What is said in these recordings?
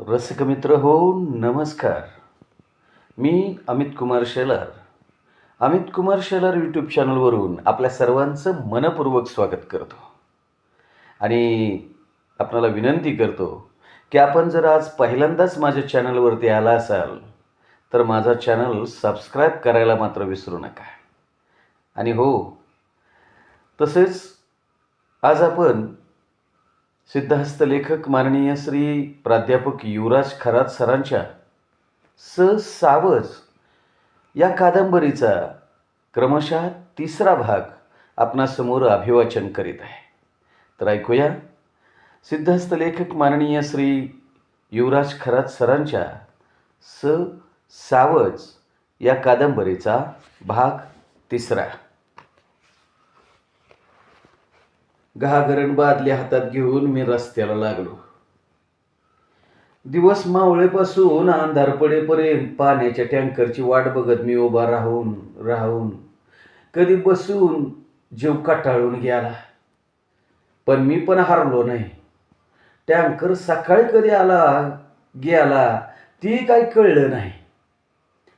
रसिक मित्र हो नमस्कार. मी अमित कुमार शेलार. अमित कुमार शेलार यूट्यूब चॅनलवरून आपल्या सर्वांचं मनपूर्वक स्वागत करतो. आणि आपणाला विनंती करतो की आपण जर आज पहिल्यांदाच माझ्या चॅनलवरती आला असाल तर माझा चॅनल सबस्क्राईब करायला मात्र विसरू नका. आणि हो तसेच आज आपण सिद्धहस्त लेखक माननीय श्री प्राध्यापक युवराज खरात सरांच्या स सावज या कादंबरीचा क्रमशः तिसरा भाग आपणासमोर अभिवाचन करीत आहे. तर ऐकूया. सिद्धहस्त लेखक माननीय श्री युवराज खरात सरांच्या स सावज या कादंबरीचा भाग तिसरा. घागरण बादली हातात घेऊन मी रस्त्याला लागलो. दिवस मावळेपासून अंधार पडेपर्यंत पाण्याच्या टँकरची वाट बघत मी उभा राहून राहून. कधी बसून जीव कटाळून गेला. पण मी पण हारलो नाही. टँकर सकाळी कधी आला गेला ती काही कळलं नाही.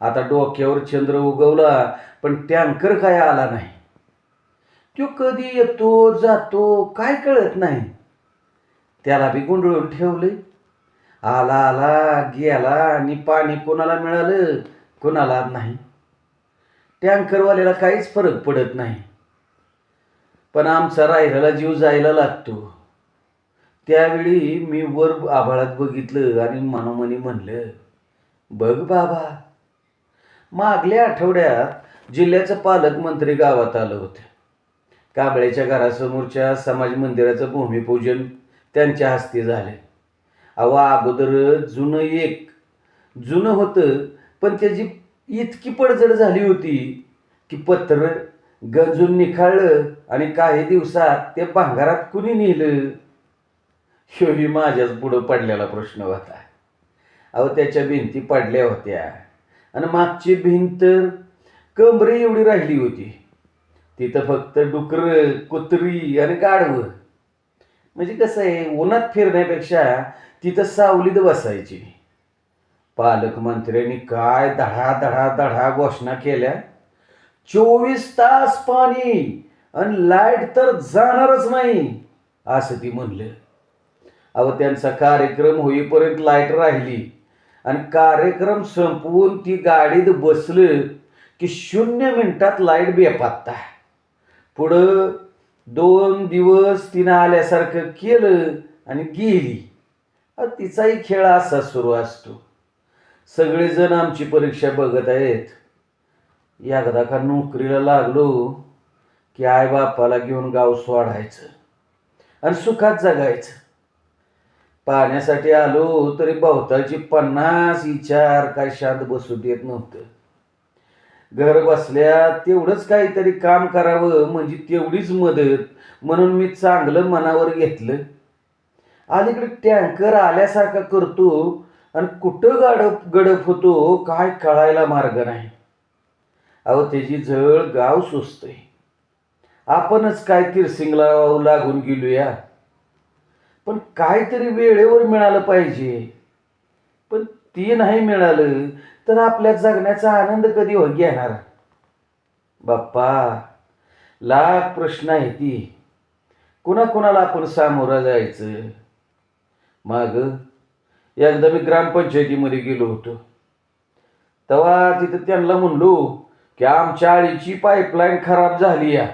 आता डोक्यावर चंद्र उगवला पण टँकर काय आला नाही. तो कधी येतो जातो काय कळत नाही. त्याला बी गुंडळून ठेवले. आला आला गेला आणि पाणी कोणाला मिळालं कोणाला नाही. टँकरवाल्याला काहीच फरक पडत नाही. पण आमचा रायराला जीव जायला लागतो. त्यावेळी मी वर आभाळात बघितलं आणि मनोमनी म्हणलं बघ बाबा मागल्या आठवड्यात जिल्ह्याचं पालकमंत्री गावात आलं होतं. कांबळेच्या घरासमोरच्या समाज मंदिराचं भूमिपूजन त्यांच्या हस्ते झालं. अहो अगोदर जुनं एक जुनं होतं पण त्याची इतकी पडझड झाली होती की पत्र गंजून निखाळलं आणि काही दिवसात ते भांगारात कुणी नेलं? ह्योही माझ्याच पुढं पडलेला प्रश्न होता. अहो त्याच्या भिंती पडल्या होत्या. आणि मागची भिंत कमरे एवढी राहिली होती. तिथं फक्त डुकर कुत्री आणि गाढवं. म्हणजे कसं आहे उन्हात फिरण्यापेक्षा तिथं सावलीत बसायची. पालकमंत्र्यांनी काय धडा धडा धडा घोषणा केल्या? चोवीस तास पाणी आणि लाइट तर जाणारच नाही असं ती म्हणलं. अहो त्यांचा कार्यक्रम होईपर्यंत लाइट राहिली आणि कार्यक्रम संपवून ती गाडीत बसलं की शून्य मिनिटात लाइट बेपत्ता. पुढं दोन दिवस तिनं आल्यासारखं केलं आणि गेली. तिचाही खेळ असा सुरू असतो. सगळेजण आमची परीक्षा बघत आहेत. एकदा का नोकरीला लागलो की आई बापाला घेऊन गाव सोडायचं आणि सुखात जगायचं. पाण्यासाठी आलो तरी भोवतालची पन्नास विचार काय शांत बसू देत नव्हतं. घर बसल्या तेवढंच काहीतरी काम करावं म्हणजे तेवढीच मदत म्हणून मी चांगलं मनावर घेतलं. अलीकडे टँकर आल्यासारखा करतो आणि कुठं गाडप गडप होतो काय कळायला मार्ग नाही. अहो त्याची झळ गाव सुचतंय. आपणच काय तिरसिंगला लागून गेलोया. पण काहीतरी वेळेवर मिळालं पाहिजे. पण ती नाही मिळालं. तर आपल्या जगण्याचा आनंद कधी हो घेणार? बाप्पा लाख प्रश्न आहे ती. कुणाकुणाला आपण सामोरं जायचं? मग एकदा मी ग्रामपंचायतीमध्ये गेलो होतो. तेव्हा तिथं त्यांना म्हणलो की आमच्या आळीची पाईपलाईन खराब झाली या.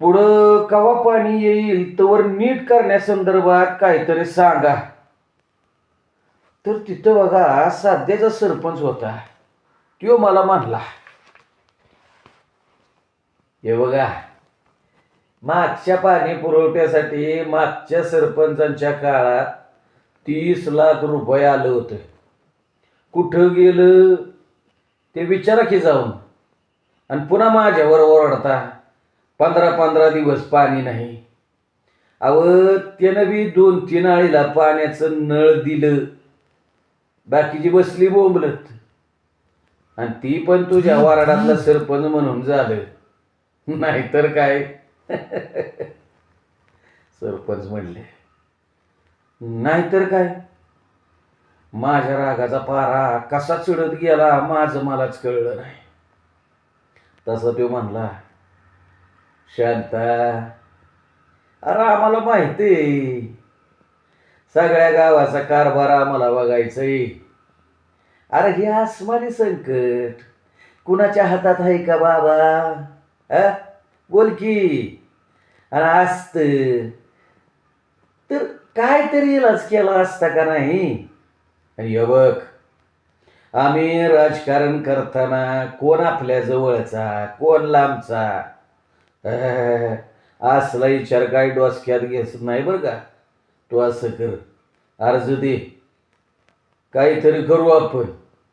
पुढं कवा पाणी येईल तवर नीट करण्यासंदर्भात काहीतरी सांगा. तर तिथं बघा सध्याचा सरपंच होता. तो मला म्हणला हे बघा मागच्या पाणी पुरवठ्यासाठी मागच्या सरपंचांच्या काळात तीस लाख रुपये आलं होतं. कुठं गेलं? ते विचारा की जाऊन. आणि पुन्हा माझ्यावर ओरडता. पंधरा पंधरा दिवस पाणी नाही. अव त्यानं बी दोन तीन आळीला पाण्याचं नळ दिलं. बाकीची बसली बोंबलत. आणि ती पण तुझ्या वारडातला सरपंच म्हणून झालं. नाहीतर काय? सरपंच म्हणले नाहीतर काय? माझ्या रागाचा पारा कसा चिडत गेला माझं मलाच कळलं नाही. तसं तो म्हणला शांता अरे आम्हाला माहिती आहे. सगळ्या गावाचा कारभार आम्हाला बघायचंय. अरे हे आसमानी संकट. कुणाच्या हातात आहे का बाबा? अ? बोल की. आणि असत तर काहीतरी इलाज केला असता का नाही? आणि बघ आम्ही राजकारण करताना कोण आपल्या जवळचा कोण लांबचा? असला विचार काय डोसक्यात घेत नाही बरं का? तू असं कर. अर्ज दे काहीतरी करू आपण.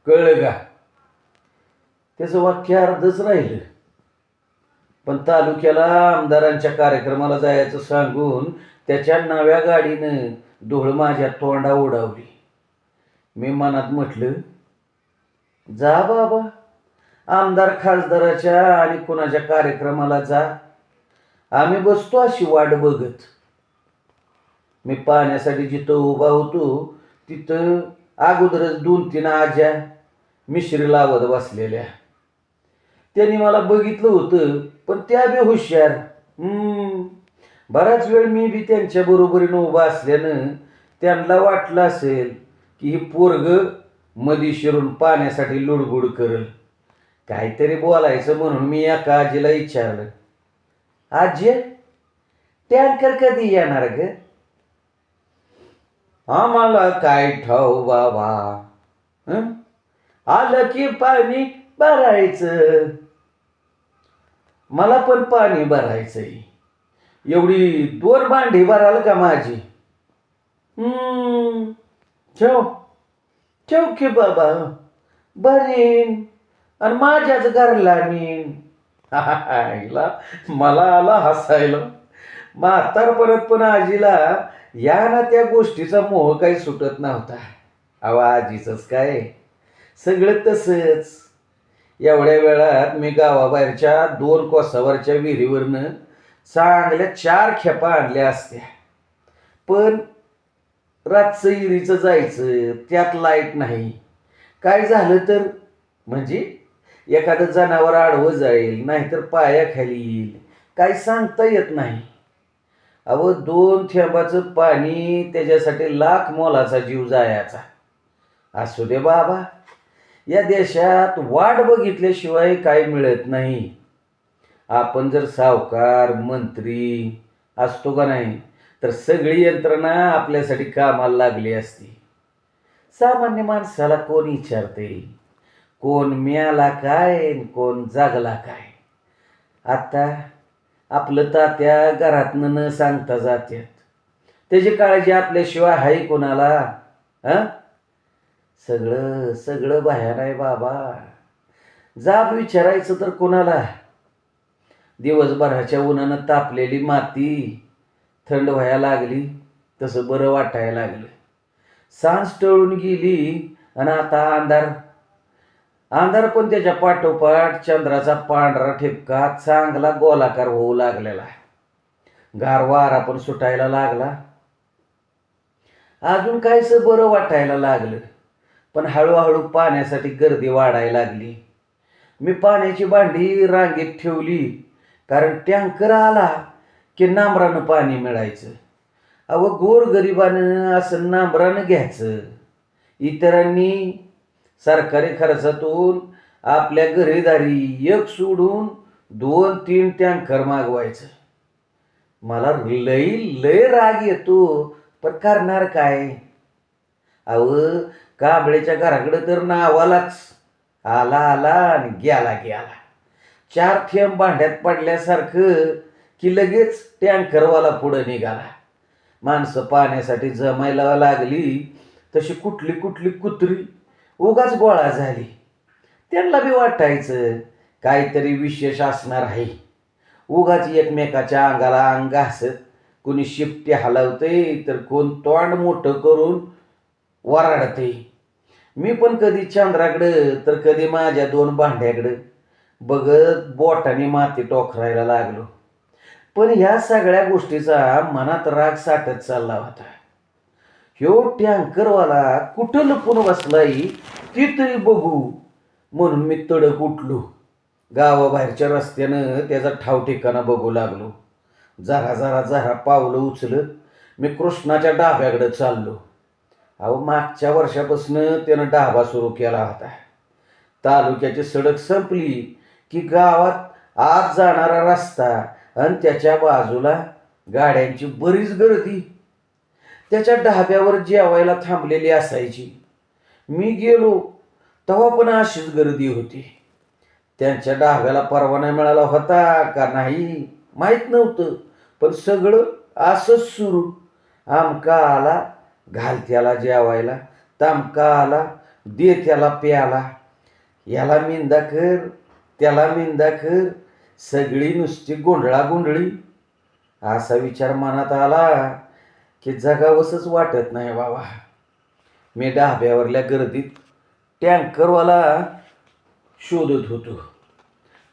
कळलं का? त्याचं वाक्य अर्धच राहिलं. पण तालुक्याला आमदारांच्या कार्यक्रमाला जायचं सांगून त्याच्या नव्या गाडीनं डोळ माझ्या तोंडा उडावली. मी मनात म्हटलं जा बाबा आमदार खासदाराच्या आणि कुणाच्या कार्यक्रमाला जा. आम्ही बसतो अशी वाट बघत. मी पाहण्यासाठी जिथं उभा होतो तिथं अगोदरच दोन तीन आज्या मिश्री लावत बसलेल्या. त्यांनी मला बघितलं होतं पण त्या बी हुशार. बराच वेळ मी बी त्यांच्या बरोबरीनं उभा असल्यानं त्यांना वाटलं असेल की ही पोरग मधी शिरून पाण्यासाठी लुडबुड करल. काहीतरी बोलायचं म्हणून मी एका आजीला विचारलं आजी टँकर कधी येणार ग? आम्हाला काय ठाऊ बाबा आलं की पाणी भरायचं. मला पण पाणी भरायचंय. एवढी दोन भांडी भराल का माझी? हम्म. ठेव. ठेव की बाबा. भरीन. आणि माझ्याच घरला नेन आईला मला आला हसायला. म्हातार परत पण आजीला या ना त्या गोष्टीचा मोह काही सुटत नव्हता. अहो आजीचंच काय? सगळं तसंच. एवढ्या वेळात मी गावाबाहेरच्या दोन कोसावरच्या विहिरीवरनं चांगल्या चार खेपा आणल्या असत्या. पण रातचं विहिरीचं जायचं त्यात लाइट नाही. काय झालं तर? म्हणजे एखादं जनावर आडवं जाईल नाहीतर पायाखाली येईल. काही सांगता येत नाही. अहो दोन थेंबाचं पाणी त्याच्यासाठी लाख मोलाचा जीव जायचा. असू दे बाबा. या देशात वाट बघितल्याशिवाय काय मिळत नाही. आपण जर सावकार मंत्री असतो का नाही तर सगळी यंत्रणा आपल्यासाठी कामाला लागली असती. सामान्य माणसाला कोण विचारते? कोण मिळाला काय कोण जागला काय? आता आपलं तात्या घरातनं न सांगता जात्यात. त्याची काळजी आपल्याशिवाय आहे कोणाला? हा? सगळं सगळं बाहेर आहे बाबा. जाब विचारायचं तर कोणाला? दिवसभराच्या उन्हानं तापलेली माती थंड व्हायला लागली तसं बरं वाटायला लागलं. सांज टळून गेली आणि आता अंधार अंधार कोणत्याच्या पाठोपाठ चंद्राचा पांढरा ठिपका चांगला गोलाकार होऊ लागलेला गार वारा पण सुटायला लागला. अजून काहीस बरं वाटायला लागलं पण हळूहळू पाण्यासाठी गर्दी वाढायला लागली. मी पाण्याची भांडी रांगेत ठेवली कारण टँकर आला की नांबरानं पाणी मिळायचं. अव गोरगरिबानं असं नांबरानं घ्यायचं. इतरांनी सरकारी खर्चातून आपल्या घरेदारी एक सोडून दोन तीन टँकर मागवायचं. मला लई लय राग येतो पण करणार काय? अव कांबळेच्या घराकडं तर नावालाच. आला आला आणि गेला गेला. चार थेंब भांड्यात पडल्यासारखं की लगेच टँकरवाला पुढं निघाला. माणसं पाण्यासाठी जमायला लागली तशी कुठली कुठली कुत्री उगाच गोळा झाली. त्यांना बी वाटायचं काहीतरी विशेष असणार आहे. उगाच एकमेकाच्या अंगाला अंग घासत कोणी शिपटे हलवते तर कोण तोंड मोठं करून वराडते मी पण कधी चंद्राकडं तर कधी माझ्या दोन भांड्याकडं बघत बोटाने माती टोखरायला लागलो. पण ह्या सगळ्या गोष्टीचा मनात राग साठत चालला होता. ह्यो टँकरवाला कुठं लपून बसलाय ती तरी बघू. म्हणून मी तडक उठलो. गावाबाहेरच्या रस्त्यानं त्याचा ठाव ठिकाणा बघू लागलो. जरा जरा जरा पावलं उचलत मी कृष्णाच्या डाब्याकडे चाललो. अहो मागच्या वर्षापासून त्यानं डाबा सुरू केला होता. तालुक्याची सडक संपली की गावात आत जाणारा रस्ता आणि त्याच्या बाजूला गाड्यांची बरीच गर्दी. त्याच्या ढाब्यावर जेवायला थांबलेली असायची. मी गेलो तेव्हा पण अशीच गर्दी होती. त्यांच्या डाब्याला परवाना मिळाला होता का नाही माहीत नव्हतं पण सगळं असंच सुरू. आमका आला घालत्याला जेवायला तामका आला दे त्याला प्याला. याला मिंदा कर त्याला मिंदा कर सगळी नुसती गोंधळागोंधळी. असा विचार मनात आला. की जगावंसंच वाटत नाही बाबा. मी डाब्यावरल्या गर्दीत टँकरवाला शोधत होतो.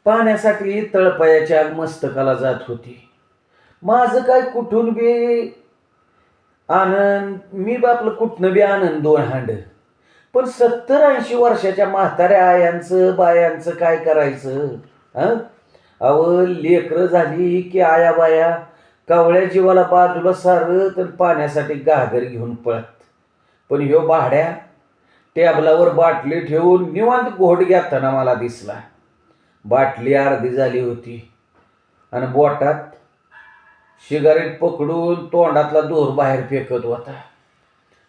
पाण्यासाठी तळपायाच्या मस्तकाला जात होती. माझं काय कुठून बी आनंद मी बापलं कुठनं बी आनंद दोन हांड. पण सत्तर ऐंशी वर्षाच्या म्हाताऱ्या आयांचं बायांचं काय करायचं? हं? अव लेकरं झाली की आया बाया कावळ्या जीवाला बाजूला सारत तर पाण्यासाठी घागर घेऊन पळत. पण ह्यो भाड्या टेबलावर बाटली ठेवून निवांत घोट घेताना मला दिसला. बाटली अर्धी झाली होती. आणि बोटात सिगारेट पकडून तोंडातला दोर बाहेर फेकत होता.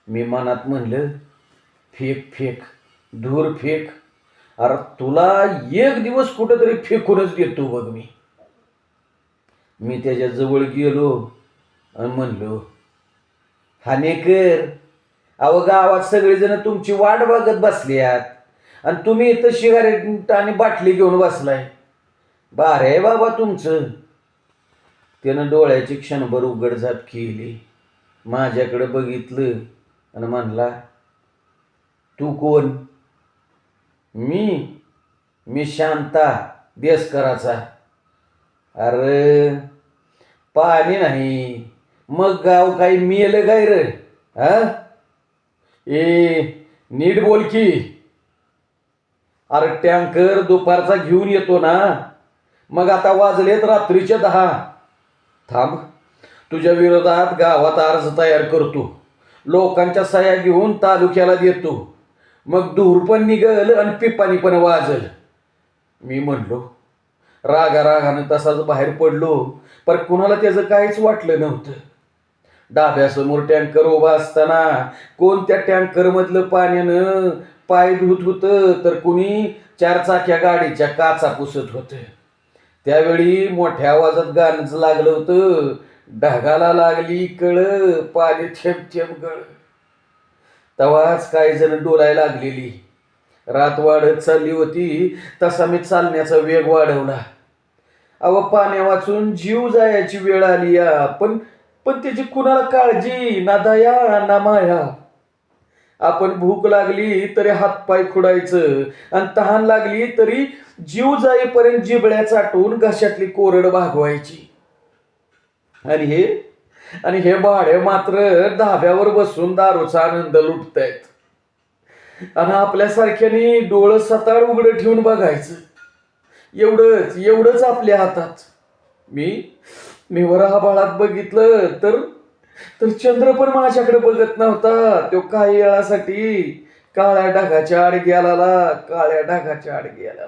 मी मनात म्हणलं फेक फेक धूर फेक. अरे तुला एक दिवस कुठंतरी फेकूनच देतो बघ मी. मी त्याच्याजवळ गेलो आणि म्हणलो हानेकर अहो गावात सगळेजण तुमची वाट बघत बसल्यात आणि तुम्ही इथं शिगारेट आणि बाटली घेऊन बसलाय. बारे आहे बाबा तुमचं. त्यानं डोळ्याची क्षणभर उघडझाप केली. माझ्याकडे बघितलं आणि म्हणला तू कोण? मी मी शांता देसकराचा अरे पाणी नाही. मग गाव काही मिळेल काय रे? हा? ए नीट बोल की. अरे टँकर दुपारचा घेऊन येतो ना. मग आता वाजलेत रात्रीचे दहा. थांब. तुझ्या विरोधात गावात अर्ज तयार करतो. लोकांच्या सह्या घेऊन तालुक्याला देतो. मग धूर पण निघल आणि पिपाणी पण वाजल. मी म्हणलो रागा रागानं तसाच बाहेर पडलो पर कुणाला त्याचं काहीच वाटलं नव्हतं. डाब्यासमोर टँकर उभा असताना कोणत्या टँकरमधलं पाण्यानं पाय धुत होतं तर कुणी चारचाक्या गाडीच्या काचा पुसत होतं. त्यावेळी मोठ्या आवाजात गाणंच लागलं होतं ढगाला लागली कळ पाणी थेंब थेंब गळ. तवाच काही जण डोलाय लागलेली. रात वाढत चालली होती तसा मी चालण्याचा वेग वाढवला. अव पाण्या वाचून जीव जायची वेळ आली या पण पण त्याची कुणाला काळजी? ना दया ना माया. आपण भूक लागली तरी हातपाय खुडायचं आणि तहान लागली तरी जीव जाईपर्यंत जिबळ्या चाटून घशातली कोरड भागवायची. आणि हे आणि हे भाडे मात्र धाब्यावर बसून दारूचा आनंद लुटतायत. आणि आपल्यासारख्याने डोळं सताळ उघडं ठेवून बघायचं. एवढंच एवढंच आपल्या हातात. मी मी वर बाळात बघितलं तर तर चंद्र पण माझ्याकडे बघत नव्हता. तो काही वेळासाठी काळ्या ढगाच्या आड गेला काळ्या ढगाच्या आड गेला